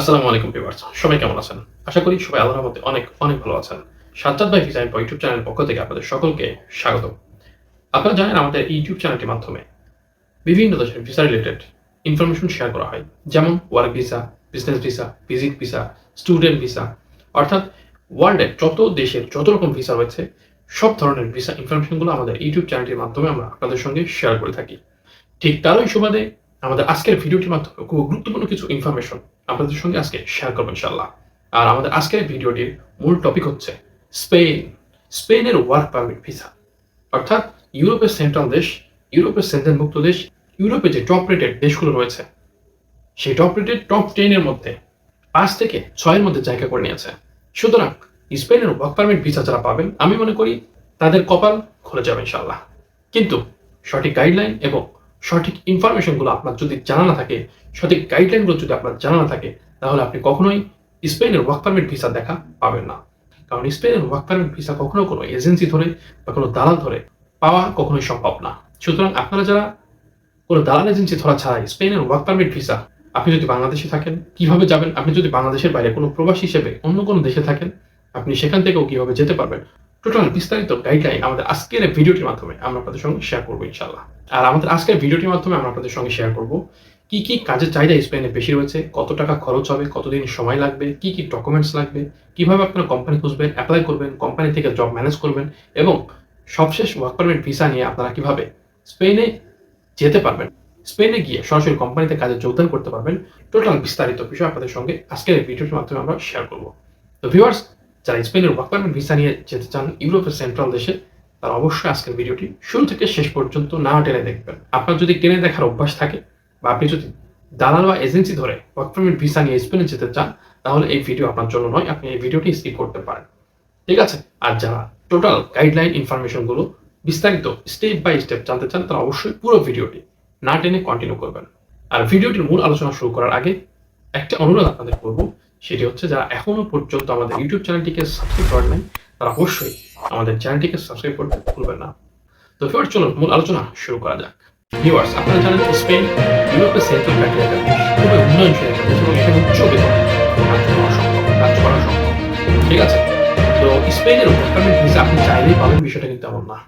আসসালামু আলাইকুম ভিউয়ার্স, সবাই কেমন আছেন? আশা করি সবাই আল্লাহর রহমতে অনেক অনেক ভালো আছেন। সাজ্জাদ ভাই ডিজাইন ইউটিউব চ্যানেলের পক্ষ থেকে আপনাদের সকলকে স্বাগত আপনারা জানেন আমাদের ইউটিউব চ্যানেলটির মাধ্যমে বিভিন্ন দেশের ভিসা রিলেটেড ইনফরমেশন শেয়ার করা হয়। যেমন work visa business visa visit visa student visa অর্থাৎ ওয়ার্ল্ডের যত দেশের যত রকম ভিসা রয়েছে, সব ধরনের ভিসা ইনফরমেশনগুলো আমাদের ইউটিউব চ্যানেলটির মাধ্যমে আমরা আপনাদের সঙ্গে শেয়ার করে থাকি। ঠিক তারই সুবাদে আমাদের আজকের ভিডিওটির মাধ্যমে খুব গুরুত্বপূর্ণ কিছু ইনফরমেশন আপনাদের সঙ্গে আজকে শেয়ার করব ইনশাল্লাহ আর আমাদের আজকের ভিডিওটির মূল টপিক হচ্ছে স্পেন। স্পেনের ওয়ার্ক পারমিট ভিসা অর্থাৎ ইউরোপের সেন্ট্রাল দেশ, ইউরোপের সেন্ট্রাল মুক্ত দেশ, ইউরোপে যে টপ রেটেড দেশগুলো রয়েছে, সেই টপ রেটেড টপ টেনের মধ্যে পাঁচ থেকে ছয়ের মধ্যে জায়গা করে নিয়েছে। সুতরাং স্পেনের ওয়ার্ক পারমিট ভিসা যারা পাবেন, আমি মনে করি তাদের কপাল খুলে যাবে ইনশাল্লাহ কিন্তু সঠিক গাইডলাইন এবং সঠিক ইনফরমেশনগুলো আপনার যদি জানা না থাকে, সঠিক গাইডলাইনগুলো যদি আপনার জানা না থাকে, তাহলে আপনি কখনোই স্পেনের ওয়ার্ক পারমিট ভিসা দেখা পাবেন না। কারণ স্পেনের ওয়ার্ক পারমিট ভিসা কখনো কোনো এজেন্সি ধরে বা কোনো দালাল ধরে পাওয়া কখনোই সম্ভব না। সুতরাং আপনারা যারা কোনো দালাল এজেন্সি ধরা ছাড়াই স্পেনের ওয়ার্ক পারমিট ভিসা আপনি যদি বাংলাদেশে থাকেন, কীভাবে যাবেন? আপনি যদি বাংলাদেশের বাইরে কোনো প্রবাসী হিসেবে অন্য কোনো দেশে থাকেন, আপনি সেখান থেকেও কীভাবে যেতে পারবেন? টোটাল বিস্তারিত গাইডলাইন আমাদের আজকের ভিডিওটির মাধ্যমে আমরা আপনাদের সঙ্গে শেয়ার করব ইনশাল্লাহ আর আমাদের আজকের ভিডিওটির মাধ্যমে আমরা আপনাদের সঙ্গে শেয়ার করব কি কি কাজের চাহিদা স্পেনে বেশি রয়েছে, কত টাকা খরচ হবে, কতদিন সময় লাগবে, কি কি ডকুমেন্টস লাগবে, কীভাবে আপনার কোম্পানি খুঁজবেন অ্যাপ্লাই করবেন কোম্পানি থেকে জব ম্যানেজ করবেন এবং সবশেষ ওয়ার্ক পারমিট ভিসা নিয়ে আপনারা কীভাবে স্পেনে যেতে পারবেন স্পেনে গিয়ে সরাসরি কোম্পানিতে কাজে যোগদান করতে পারবেন টোটাল বিস্তারিত বিষয় আপনাদের সঙ্গে আজকের ভিডিওটির মাধ্যমে আমরা শেয়ার করব। তো ভিউয়ার্স যারা স্পেনের ওয়ার্ক পারমিট ভিসা নিয়ে যেতে চান ইউরোপের সেন্ট্রাল দেশে, তারা অবশ্যই আজকের ভিডিওটি শুরু থেকে শেষ পর্যন্ত না টেনে দেখবেন। আপনার যদি টেনে দেখার অভ্যাস থাকে বা আপনি যদি দালাল বা এজেন্সি ধরে ওয়ার্ক পারমিট ভিসা নিয়ে স্পেনে যেতে চান, তাহলে এই ভিডিও আপনার জন্য নয়, আপনি এই ভিডিওটি স্কিপ করতে পারেন। ঠিক আছে? আর যারা টোটাল গাইডলাইন ইনফরমেশনগুলো বিস্তারিত স্টেপ বাই স্টেপ জানতে চান, তারা অবশ্যই পুরো ভিডিওটি না টেনে কন্টিনিউ করবেন। আর ভিডিওটির মূল আলোচনা শুরু করার আগে একটা অনুরোধ আপনাদের করব সেটি হচ্ছে যারা এখনও পর্যন্ত আমাদের ইউটিউব চ্যানেলটিকে সাবস্ক্রাইব করেন নাই, তারা অবশ্যই আমাদের চ্যানেলটিকে সাবস্ক্রাইব করতে ভুলবেন না। তো ফিওর চলুন, মূল আলোচনা শুরু করা যাক। ভিউয়ার্স আপনারা জানেন স্পেন, ইউরোপের সেন্ট্রাল ব্যাটারি একটা খুবই উন্নয়নশীল একটা দেশ এবং উচ্চ বেতন কাজ করা সম্ভব ঠিক আছে? তো স্পেনের ওয়ার্ক পারমিট ভিসা আপনি চাইলেই পাবেন, বিষয়টা কিন্তু এমন না।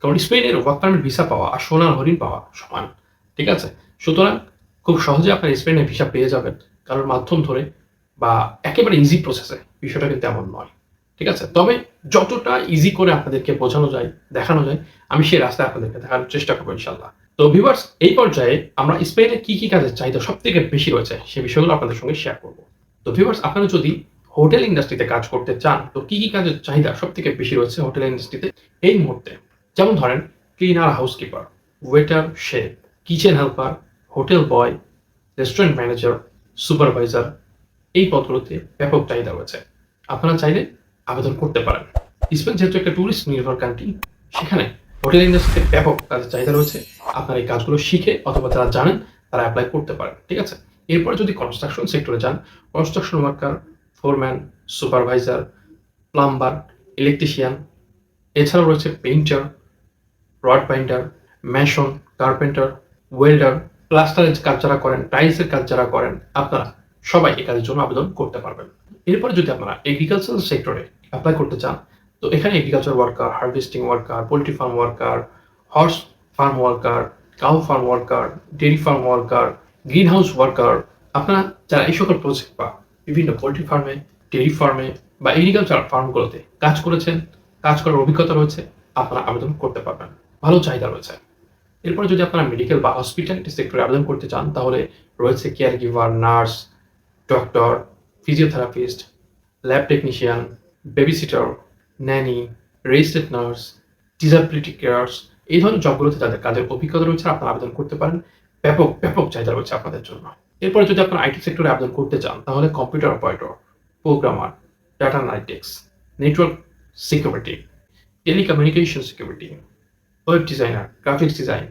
কারণ স্পেনের ওয়ার্ক পারমিট ভিসা পাওয়া আর সোনার হরিণ পাওয়া সমান। ঠিক আছে? সুতরাং খুব সহজে আপনার স্পেনের ভিসা পেয়ে যাবেন। কারোর মাধ্যম ধরে বা একেবারে ইজি প্রসেসে বিষয়টা কিন্তু এমন নয়। ঠিক আছে? তবে যতটা ইজি করে আপনাদেরকে বোঝানো যায়, দেখানো যায়, আমি সেই রাস্তায় আপনাদেরকে দেখানোর চেষ্টা করব ইনশাল্লাহ তো ভিভার্স এই পর্যায়ে আমরা স্পেনে কি কি কাজের চাহিদা সব থেকে বেশি রয়েছে সেই বিষয়গুলো আপনাদের সঙ্গে শেয়ার করব। তো ভিভার্স আপনারা যদি হোটেল ইন্ডাস্ট্রিতে কাজ করতে চান, তো কি কি কাজের চাহিদা সব থেকে বেশি রয়েছে হোটেল ইন্ডাস্ট্রিতে এই মুহূর্তে, যেমন ধরেন cleaner housekeeper waiter chef kitchen helper hotel boy restaurant manager supervisor এই পদগুলোতে ব্যাপক চাহিদা রয়েছে। আপনারা চাইলে আবেদন করতে পারেন। স্পেন যেহেতু একটা ট্যুরিস্ট নির্ভর কান্ট্রি সেখানে হোটেল ইন্ডাস্ট্রিতে ব্যাপক কাজের চাহিদা রয়েছে। আপনারা এই কাজগুলো শিখে অথবা যারা জানেন, তারা অ্যাপ্লাই করতে পারেন, ঠিক আছে? এরপরে যদি কনস্ট্রাকশন সেক্টরে যান construction worker foreman supervisor plumber electrician এছাড়াও রয়েছে painter rod binder mason carpenter welder প্লাস্টারের কাজ যারা করেন টাইলসের কাজ যারা করেন, আপনারা সবাই এই কাজের জন্য আবেদন করতে পারবেন। এরপরে যদি আপনারা এগ্রিকালচার সেক্টরে অ্যাপ্লাই করতে চান, তো এখানে agriculture worker harvesting worker poultry farm worker horse farm worker cow farm worker dairy farm worker green house worker আপনারা যারা এই সকল প্রজেক্ট বা বিভিন্ন পোলট্রি ফার্মে ডেয়ারি ফার্মে বা এগ্রিকালচার ফার্মগুলোতে কাজ করেছেন, কাজ করার অভিজ্ঞতা রয়েছে, আপনারা আবেদন করতে পারবেন। ভালো চাহিদা রয়েছে। এরপরে যদি আপনারা মেডিকেল বা হসপিটালিটি সেক্টরে আবেদন করতে চান, তাহলে রয়েছে care giver nurse doctor physiotherapist lab technician babysitter nanny registered nurse disability cares এই ধরনের জবগুলোতে যাদের কাজের অভিজ্ঞতা রয়েছে, আপনারা আবেদন করতে পারেন। ব্যাপক ব্যাপক চাহিদা রয়েছে আপনাদের জন্য। এরপরে যদি আপনারা আইটি সেক্টরে আবেদন করতে চান, তাহলে computer operator programmer data analytics network security telecommunication security web designer graphics design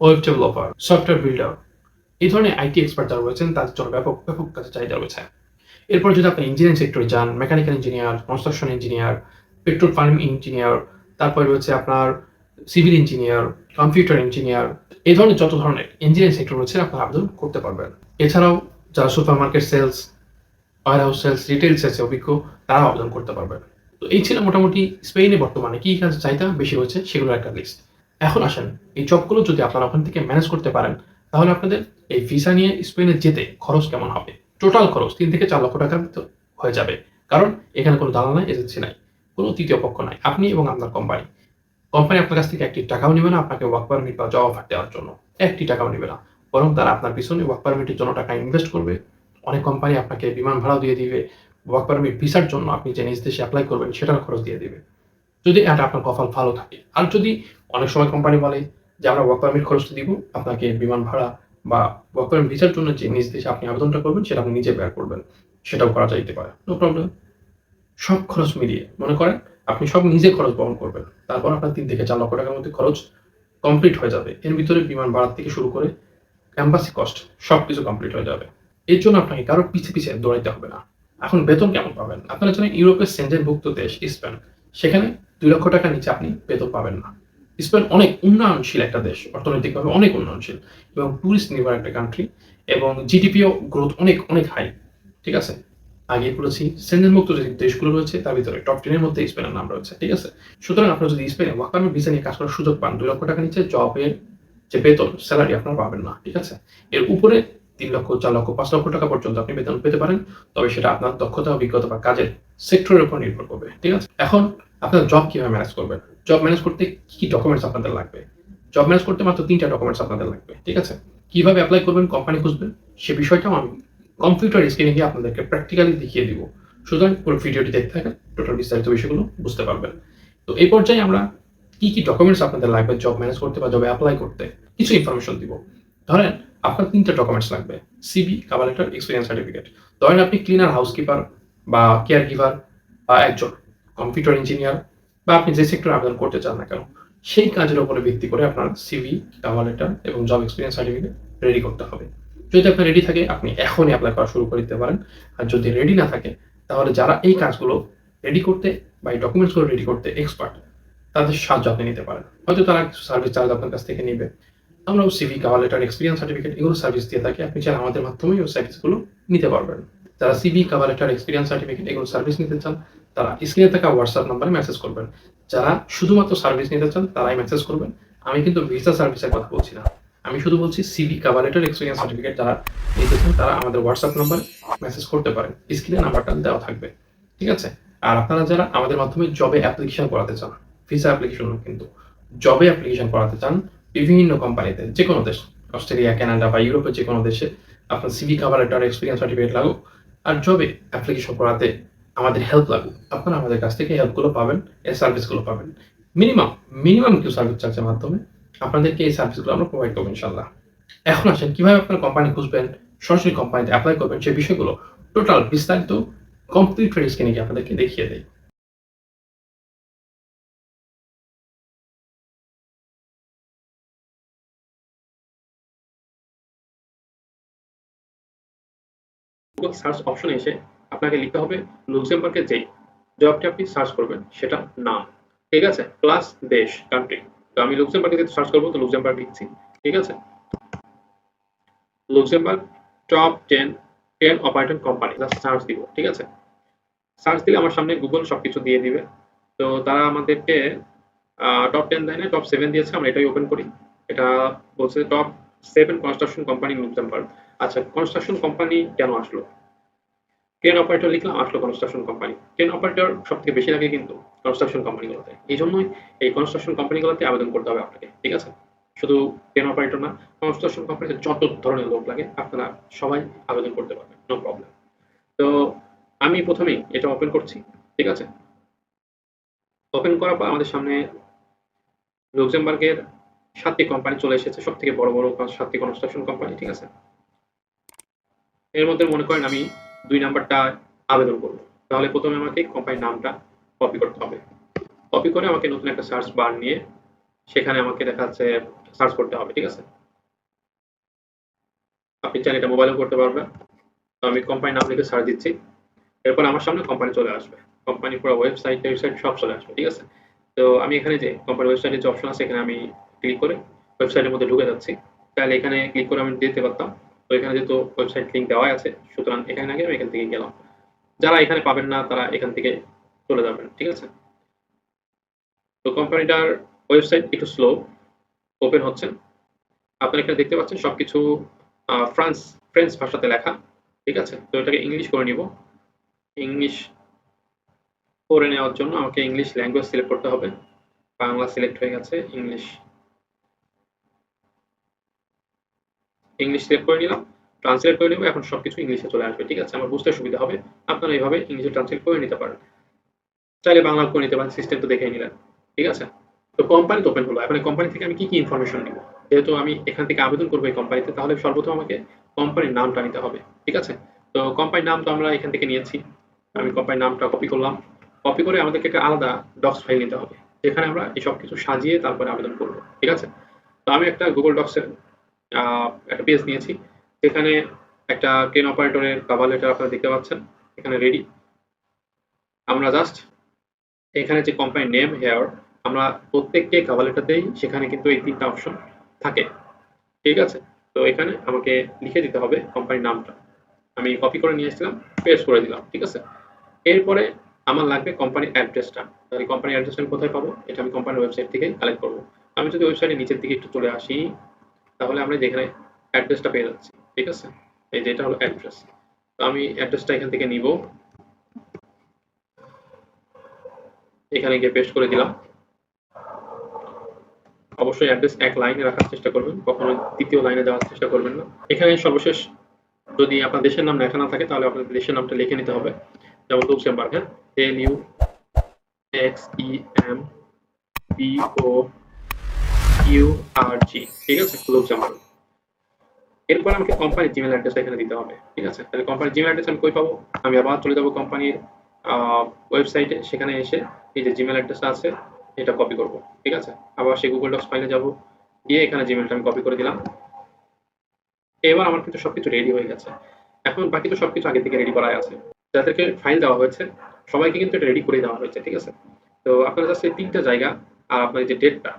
web developer software builder এই ধরনের আইটি এক্সপার্ট যারা রয়েছেন, তাদের জন্য ব্যাপক ব্যাপক কাজে চাহিদা রয়েছে। এরপর যদি আপনি ইঞ্জিনিয়ারিং সেক্টরে যান mechanical engineer construction engineer petrol farming engineer তারপরে রয়েছে আপনার সিভিল ইঞ্জিনিয়ার কম্পিউটার ইঞ্জিনিয়ার এই ধরনের যত ধরনের ইঞ্জিনিয়ারিং সেক্টর রয়েছে, আপনারা আবেদন করতে পারবেন। এছাড়াও যারা supermarket sales warehouse sales retail সেলসে অভিজ্ঞ তারা আবেদন করতে পারবেন। তো এই ছিল মোটামুটি স্পেনে বর্তমানে কি কাজ চাহিদা বেশি হয়েছে সেগুলোর একটা লিস্ট এখন আসেন, এই জবগুলো যদি আপনারা ওখান থেকে ম্যানেজ করতে পারেন তাহলে আপনাদের এই ভিসা নিয়ে স্পেনে যেতে খরচ কেমন হবে? টোটাল খরচ তিন থেকে চার লক্ষ টাকার মতো হয়ে যাবে। কারণ এখানে কোনো দালাল নাই এজেন্সি নাই, কোনো তৃতীয় পক্ষ নাই, আপনি এবং আপনার কোম্পানি কোম্পানি আপনার কাছ থেকে একটি টাকাও নেবে না আপনাকে ওয়ার্ক পারমিট বা জব অফার দেওয়ার জন্য। একটি টাকাও নেবে না। বরং তারা আপনার পিছনে ওয়ার্ক পারমিটের জন্য টাকা ইনভেস্ট করবে। অনেক কোম্পানি আপনাকে বিমান ভাড়াও দিয়ে দিবে। ওয়ার্ক পারমিট ভিসার জন্য আপনি যে নিজ দেশে অ্যাপ্লাই করবেন সেটার খরচ দিয়ে দিবে। যদি এটা আপনার কপাল ভালো থাকে। আর যদি অনেক সময় কোম্পানি বলে যে আমরা ওয়ার্ক পারমিট খরচটা দিব, আপনাকে বিমান ভাড়া বা ওয়ার্ক পারমিট ভিসার জন্য যে নিজ দেশে আপনি আবেদনটা করবেন, সেটা আপনি নিজে বের করবেন। সেটাও করা যাইতে পারে। নো প্রবলেম সব খরচ মিলিয়ে, মনে করেন আপনি সব নিজে খরচ বহন করবেন। তারপর আপনার তিন থেকে চার লক্ষ টাকার মধ্যে খরচ কমপ্লিট হয়ে যাবে। এর ভিতরে বিমান ভাড়া থেকে শুরু করে অ্যাম্বাসি কস্ট সব কিছু কমপ্লিট হয়ে যাবে। এর জন্য আপনাকে কারও পিছে পিছে দৌড়াইতে হবে না। এখন বেতন কেমন পাবেন? আপনারা জানেন ইউরোপের সেন্টারভুক্ত দেশ, স্পেন। সেখানে দুই লক্ষ টাকা নিচে আপনি বেতন পাবেন না। স্পেন অনেক উন্নয়নশীল একটা দেশ, অর্থনৈতিকভাবে অনেক উন্নয়নশীল এবং টুরিস্ট নির্ভর একটা কান্ট্রি এবং জিডিপিও গ্রোথ অনেক অনেক হাই ঠিক আছে? আগে বলেছি সেন্টার মুক্ত যে দেশগুলো রয়েছে, তার ভিতরে টপ টেনের মধ্যে স্পেনের নাম রয়েছে, ঠিক আছে? সুতরাং আপনারা যদি স্পেনে ওয়ার্ক পারমিট ভিসা নিয়ে কাজ করার সুযোগ পান, দুই লক্ষ টাকা নিচে জবের যে বেতন স্যালারি আপনারা পাবেন না, ঠিক আছে? এর উপরে তিন লক্ষ, চার লক্ষ, পাঁচ লক্ষ টাকা পর্যন্ত আপনি বেতন পেতে পারেন, তবে সেটা আপনার দক্ষতা, অভিজ্ঞতা বা কাজের সেক্টরের উপর নির্ভর করবে, ঠিক আছে? এখন আপনার জব কীভাবে ম্যানেজ করবেন? জব ম্যানেজ করতে কি কি ডকুমেন্টস আপনাদের লাগবে? জব ম্যানেজ করতে মাত্র তিনটা ডকুমেন্টস আপনাদের লাগবে, ঠিক আছে? কীভাবে অ্যাপ্লাই করবেন কোম্পানি খুঁজবেন, সে বিষয়টাও আমি কম্পিউটার স্ক্রিনে গিয়ে আপনাদেরকে প্র্যাকটিক্যালি দেখিয়ে দিব। সুতরাং পুরো ভিডিওটি দেখতে থাকেন টোটাল বিস্তারিত বিষয়গুলো বুঝতে পারবেন। তো এই পর্যায়ে আমরা কি কি ডকুমেন্টস আপনাদের লাগবে জব ম্যানেজ করতে বা জবে অ্যাপ্লাই করতে, কিছু ইনফরমেশন দিব। ধরেন, আপনার তিনটা ডকুমেন্টস লাগবে CV cover letter experience certificate ধরেন আপনি ক্লিনার হাউসকিপার বা কেয়ার গিভার বা একজন কম্পিউটার ইঞ্জিনিয়ার বা আপনি যে সেক্টরে আবেদন করতে চান না কেন, সেই কাজের উপরে ভিত্তি করে আপনার সিভি কাভার লেটার এবং জব এক্সপিরিয়েন্স সার্টিফিকেট রেডি করতে হবে। যদি আপনার রেডি থাকে, আপনি এখনই অ্যাপ্লাই করা শুরু করে দিতে পারেন। আর যদি রেডি না থাকে, তাহলে যারা এই কাজগুলো রেডি করতে বা এই ডকুমেন্টসগুলো রেডি করতে এক্সপার্ট তাদের সাহায্য আপনি নিতে পারেন। হয়তো তারা কিছু সার্ভিস চার্জ আপনার কাছ থেকে নেবে। আমরাও CV cover letter experience certificate এগুলো সার্ভিস দিয়ে থাকি। আপনি চান আমাদের মাধ্যমেই ওই সার্ভিসগুলো নিতে পারবেন। যারা CV cover letter experience certificate এগুলো সার্ভিস নিতে চান তারা স্ক্রিনে থাকা হোয়াটসঅ্যাপ নাম্বারে মেসেজ করবেন। যারা শুধুমাত্র সার্ভিস নিতে চান, তারাই মেসেজ করবেন। আমি কিন্তু ভিসা সার্ভিসের কথা বলছি না। আমি শুধু বলছি CV cover letter experience certificate যারা নিতে চান, তারা আমাদের হোয়াটসঅ্যাপ নাম্বারে মেসেজ করতে পারেন। স্ক্রিনে নাম্বারটা দেওয়া থাকবে। ঠিক আছে? আর আপনারা যারা আমাদের মাধ্যমে জবে অ্যাপ্লিকেশন করাতে চান ভিসা অ্যাপ্লিকেশন কিন্তু জবে অ্যাপ্লিকেশন করাতে চান, বিভিন্ন কোম্পানিতে যে কোনো দেশ, অস্ট্রেলিয়া, কানাডা বা ইউরোপের যে কোনো দেশে আপনার CV cover letter experience certificate লাগুক। আর জবে অ্যাপ্লিকেশন করাতে আমাদের হেল্প লাগবে। আপনারা আমাদের কাছ থেকে হেল্পগুলো পাবেন, এই সার্ভিসগুলো পাবেন। মিনিমাম মিনিমাম কিছু সার্ভিস চার্জের মাধ্যমে আপনাদেরকে এই সার্ভিসগুলো আমরা প্রোভাইড করব ইনশাল্লাহ এখন আসেন, কীভাবে আপনার কোম্পানি খুঁজবেন, সরাসরি কোম্পানিতে অ্যাপ্লাই করবেন, সেই বিষয়গুলো টোটাল বিস্তারিত কমপ্লিট স্ক্রিনে গিয়ে আপনাদেরকে দেখিয়ে দেয় সার্চ অপশনে এসে আপনাকে লিখতে হবে লুক্সেমবার্গের যেই জবটি আপনি সার্চ করবেন সেটা নাম। ঠিক আছে? প্লাস দেশ কান্ট্রি তো আমি লুক্সেমবার্গে যেহেতু সার্চ করব, তো লুক্সেমবার্গ লিখছি। ঠিক আছে? Luxembourg top ten ten operator company just search দিব, ঠিক আছে? সার্চ দিলে আমার সামনে গুগল সবকিছু দিয়ে দিবে। তো তারা আমাদেরকে টপ টেন দেয় না টপ সেভেন দিয়েছে, আমরা এটাই ওপেন করি। এটা বলছে top seven construction company Luxembourg আচ্ছা কনস্ট্রাকশন কোম্পানি কেন আসলো? ট্রেন অপারেটর লিখলাম, আসলো কনস্ট্রাকশন কোম্পানি ট্রেন অপারেটর সব থেকে বেশি লাগে কিন্তু কনস্ট্রাকশন কোম্পানিগুলোতে এই জন্যই এই কনস্ট্রাকশন কোম্পানিগুলোতে আবেদন করতে হবে আপনাকে, ঠিক আছে? শুধু ট্রেন অপারেটর না কনস্ট্রাকশন কোম্পানিতে যত ধরনের লোক লাগে, আপনারা সবাই আবেদন করতে পারবেন নো প্রবলেম তো আমি প্রথমেই এটা ওপেন করছি, ঠিক আছে? ওপেন করার পর আমাদের সামনে লুক্সেমবার্গের সাতটি কোম্পানি চলে এসেছে সব থেকে বড় বড় সাতটি কনস্ট্রাকশন কোম্পানি ঠিক আছে? এর মধ্যে মনে করেন আমি দুই নাম্বারটা আবেদন করব। তাহলে প্রথমে আমাকে কোম্পানির নামটা কপি করতে হবে। কপি করে আমাকে নতুন একটা সার্চ বার নিয়ে সেখানে আমাকে দেখা যাচ্ছে সার্চ করতে হবে, ঠিক আছে? আপনি চাইলে এটা মোবাইলেও করতে পারবেন। তো আমি কোম্পানির নাম লিখে সার্চ দিচ্ছি। এরপর আমার সামনে কোম্পানি চলে আসবে। কোম্পানি পুরো ওয়েবসাইট ওয়েবসাইট সব চলে আসবে, ঠিক আছে? তো আমি এখানে যে কোম্পানি ওয়েবসাইটের যে অপশন আছে, এখানে আমি ক্লিক করে ওয়েবসাইটের মধ্যে ঢুকে যাচ্ছি। তাহলে এখানে ক্লিক করে আমি দিতে পারতাম। তো এখানে যেহেতু ওয়েবসাইট লিঙ্ক দেওয়া আছে, সুতরাং এখানে আগে আমি এখান থেকে গেলাম। যারা এখানে পাবেন না, তারা এখান থেকে চলে যাবেন, ঠিক আছে? তো কোম্পানিটার ওয়েবসাইট একটু স্লো ওপেন হচ্ছে। আপনারা এখানে দেখতে পাচ্ছেন সবকিছু ফ্রান্স ফ্রেঞ্চ ভাষাতে লেখা, ঠিক আছে? তো এটাকে ইংলিশ করে নিব। ইংলিশ করে নেওয়ার জন্য আমাকে ইংলিশ ল্যাঙ্গুয়েজ সিলেক্ট করতে হবে। বাংলা সিলেক্ট হয়ে গেছে ইংলিশ ইংলিশ সিলেক্ট করে নিলাম ট্রান্সলেট করে নেব, এখন সবকিছু ইংলিশে চলে আসবে, ঠিক আছে? আমার বুঝতে সুবিধা হবে, আপনারা এইভাবে ইংলিশে ট্রান্সলেট করে নিতে পারেন। চাইলে বাংলা করে নিতে পারেন সিস্টেম তো দেখেই নিলেন, ঠিক আছে? তো কোম্পানি তো ওপেন হলো এখন কোম্পানি থেকে আমি কি কি ইনফরমেশন নিব? যেহেতু আমি এখান থেকে আবেদন করব এই কোম্পানিতে তাহলে সর্বপ্রথম আমাকে কোম্পানির নামটা নিতে হবে, ঠিক আছে? তো কোম্পানির নাম তো আমরা এখান থেকে নিয়েছি, আমি কোম্পানির নামটা কপি করলাম কপি করে আমাদেরকে একটা আলাদা ডক্স ফাইল নিতে হবে, যেখানে আমরা এই সব কিছু সাজিয়ে তারপরে আবেদন করব, ঠিক আছে? তো আমি একটা গুগল ডক্সের একটা পেজ নিয়েছি। যেখানে একটা ট্রেন অপারেটরের কাভার লেটার আপনারা দেখতে পাচ্ছেন। এখানে রেডি আমরা জাস্ট এখানে যে কোম্পানির নেম হেয়ার আমরা প্রত্যেককে কাভার লেটারতেই সেখানে কিন্তু এই তিনটা অপশন থাকে। ঠিক আছে? তো এখানে আমাকে লিখে দিতে হবে কোম্পানির নামটা। আমি কপি করে নিয়ে এসেছিলাম পেস্ট করে দিলাম। ঠিক আছে? এরপরে আমার লাগবে কোম্পানির অ্যাড্রেসটা তাহলে কোম্পানির অ্যাড্রেসটা আমি কোথায় পাবো? এটা আমি কোম্পানির ওয়েবসাইট থেকে কালেক্ট করব। আমি যদি ওয়েবসাইটের নিচের দিকে একটু চলে আসি তাহলে আমরা যেখানে অ্যাড্রেসটা পেয়ে যাচ্ছি, ঠিক আছে? এই যে এটা হলো অ্যাড্রেস তো আমি অ্যাড্রেসটা এখান থেকে নিব। এখানে গিয়ে পেস্ট করে দিলাম। অবশ্যই অ্যাড্রেস এক লাইনে রাখার চেষ্টা করবেন, কখনো দ্বিতীয় লাইনে যাওয়ার চেষ্টা করবেন না। এখানে সর্বশেষ যদি আপনার দেশের নাম লেখা না থাকে, তাহলে আপনার দেশের নামটা লিখে নিতে হবে। যেমন লুক্সেমবার্গ হ্যাঁ? L U X E M P O ঠিক আছে? লুক্সেমবার্গ এরপর আমাকে কোম্পানির জিমেল অ্যাড্রেস এখানে দিতে হবে, ঠিক আছে? তাহলে কোম্পানির জিমেল অ্যাড্রেস আমি কই পাবো? আমি আবার চলে যাব কোম্পানির ওয়েবসাইটে সেখানে এসে এই যে জিমেল অ্যাড্রেসটা আছে, এটা কপি করব, ঠিক আছে? আবার সেই গুগল ডক্স ফাইলে যাব, গিয়ে এখানে জিমেলটা আমি কপি করে দিলাম। এবার আমার কিন্তু সবকিছু রেডি হয়ে গেছে। এখন বাকি তো সবকিছু আগে থেকে রেডি করাই আছে। যাদেরকে ফাইল দেওয়া হয়েছে, সবাইকে কিন্তু এটা রেডি করে দেওয়া হয়েছে, ঠিক আছে? তো আপনারা জাস্ট তিনটা জায়গা আর আপনার যে ডেটটা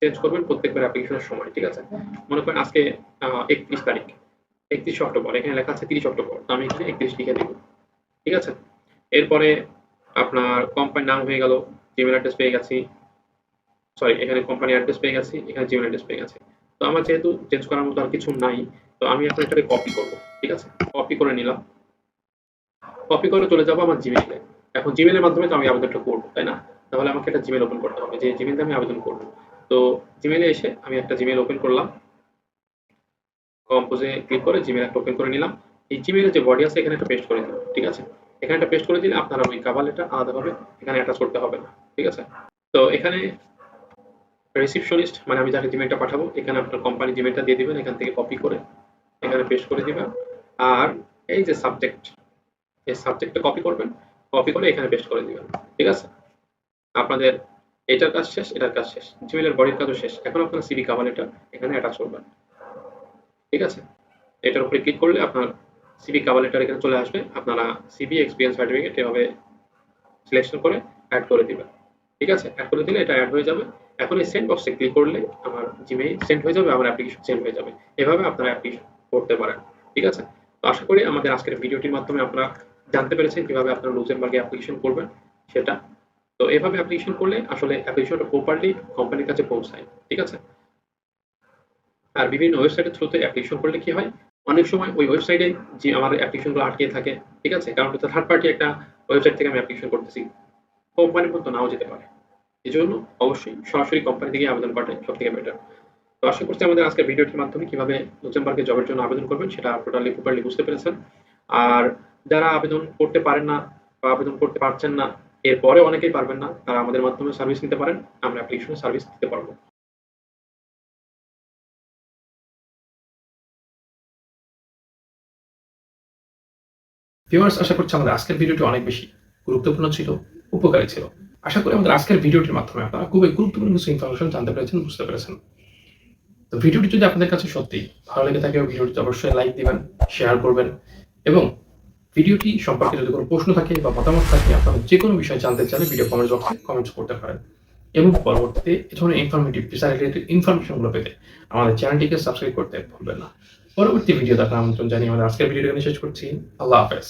চেঞ্জ করবেন প্রত্যেকবার অ্যাপ্লিকেশনের সময়, ঠিক আছে? মনে করেন আজকে একত্রিশ তারিখ। একত্রিশে অক্টোবর, এখানে লেখা আছে তিরিশ অক্টোবর, তো আমি এখানে একত্রিশ লিখে দিব। ঠিক আছে? এরপরে আপনার কোম্পানির নাম হয়ে গেল জিমেল অ্যাড্রেস পেয়ে গেছি। সরি এখানে কোম্পানি অ্যাড্রেস পেয়ে গেছি, এখানে জিমেল অ্যাড্রেস পেয়ে গেছি। তো আমার যেহেতু চেঞ্জ করার মতো আর কিছু নাই, তো আমি এখন এটাকে কপি করব, ঠিক আছে? কপি করে নিলাম। কপি করে চলে যাব আমার জিমেইলে এখন জিমেলের মাধ্যমে তো আমি আবেদনটা করব, তাই না? তাহলে আমাকে একটা জিমেল ওপেন করতে হবে, যে জিমেলটা আমি আবেদন করব। তো জিমেলে এসে আমি একটা জিমেল ওপেন করলাম। কম্পোজে ক্লিক করে জিমেল একটা ওপেন করে নিলাম। এই জিমেলের যে বডি আছে, এখানে একটা পেস্ট করে দিলাম, ঠিক আছে? এখানে একটা পেস্ট করে দিলে আপনারা ওই কাভার লেটার আলাদাভাবে এখানে অ্যাটাচ করতে হবে না, ঠিক আছে? তো এখানে রিসিপশনিস্ট মানে আমি যাকে জিমেলটা পাঠাবো, এখানে আপনার কোম্পানি জিমেলটা দিয়ে দিবেন, এখান থেকে কপি করে এখানে পেস্ট করে দিবেন। আর এই যে সাবজেক্ট এই সাবজেক্টটা কপি করবেন কপি করে এখানে পেস্ট করে দিবেন, ঠিক আছে? আপনাদের এটার কাজ শেষ, এটার কাজ শেষ। জিমেলের বডির কাজও শেষ। এখন আপনার সিবি কাভার লেটার এখানে অ্যাটাচ করবেন ঠিক আছে? এটার উপরে ক্লিক করলে আপনার সিবি কাভার লেটার এখানে চলে আসবে। আপনারা সিবি এক্সপিরিয়েন্স সার্টিফিকেট এভাবে সিলেকশন করে অ্যাড করে দিবেন। ঠিক আছে? অ্যাড করে দিলে এটা অ্যাড হয়ে যাবে। এখন এই সেন্ড বক্সে ক্লিক করলে আমার জিমেইল সেন্ড হয়ে যাবে, আমার অ্যাপ্লিকেশন সেন্ড হয়ে যাবে। এভাবে আপনারা অ্যাপ্লিকেশন করতে পারেন। ঠিক আছে? তো আশা করি আমাদের আজকের ভিডিওটির মাধ্যমে আপনারা জানতে পেরেছেন কীভাবে আপনারা লুজেমবার্গে অ্যাপ্লিকেশন করবেন। সেটা তো এভাবে অ্যাপ্লিকেশন করলে আসলে অ্যাপ্লিকেশনটা প্রপারলি কোম্পানির কাছে পৌঁছায়, ঠিক আছে? আর বিভিন্ন ওয়েবসাইটের থ্রুতে অ্যাপ্লিকেশন করলে কি হয়? অনেক সময় ওই ওয়েবসাইটে যে আমার অ্যাপ্লিকেশনগুলো আটকে থাকে, ঠিক আছে? কারণ এটা থার্ড পার্টি একটা ওয়েবসাইট থেকে আমি অ্যাপ্লিকেশন করতেছি। কোম্পানির মতো নাও যেতে পারে। এই জন্য অবশ্যই সরাসরি কোম্পানি থেকে আবেদন করাটাই সব থেকে বেটার তো আশা করছি আমাদের আজকের ভিডিওটির মাধ্যমে কীভাবে লুক্সেমবার্গে জবের জন্য আবেদন করবেন সেটা টোটালি প্রপারলি বুঝতে পেরেছেন। আর যারা আবেদন করতে পারেন না বা আবেদন করতে পারছেন না এরপরে অনেকেই পারবেন না, তারা আমাদের মাধ্যমে সার্ভিস নিতে পারেন, আমরা অ্যাপ্লিকেশনে সার্ভিস দিতে পারব। ভিউয়ার্স আশা করছি আমাদের আজকের ভিডিওটি অনেক বেশি গুরুত্বপূর্ণ ছিল, উপকারী ছিল। আশা করি আমাদের আজকের ভিডিওটির মাধ্যমে আপনারা খুবই গুরুত্বপূর্ণ কিছু ইনফরমেশন জানতে পেরেছেন, বুঝতে পেরেছেন। তো ভিডিওটি যদি আপনাদের কাছে সত্যি ভালো লেগে থাকে ভিডিওটি অবশ্যই লাইক দিবেন শেয়ার করবেন এবং ভিডিওটি সম্পর্কে যদি কোনো প্রশ্ন থাকে বা মতামত থাকে, আপনারা যে কোনো বিষয় জানতে চাইলে ভিডিও কমেন্ট বক্সে কমেন্টস করতে পারেন। এবং পরবর্তীতে এ ধরনের ইনফরমেটিভ বিষয় রিলেটেড ইনফরমেশনগুলো পেতে আমাদের চ্যানেলটিকে সাবস্ক্রাইব করতে ভুলবেন না। পরবর্তী ভিডিও দেখার আমন্ত্রণ জানিয়ে আমাদের আজকের ভিডিওটি শেষ করছি। আল্লাহ হাফেজ।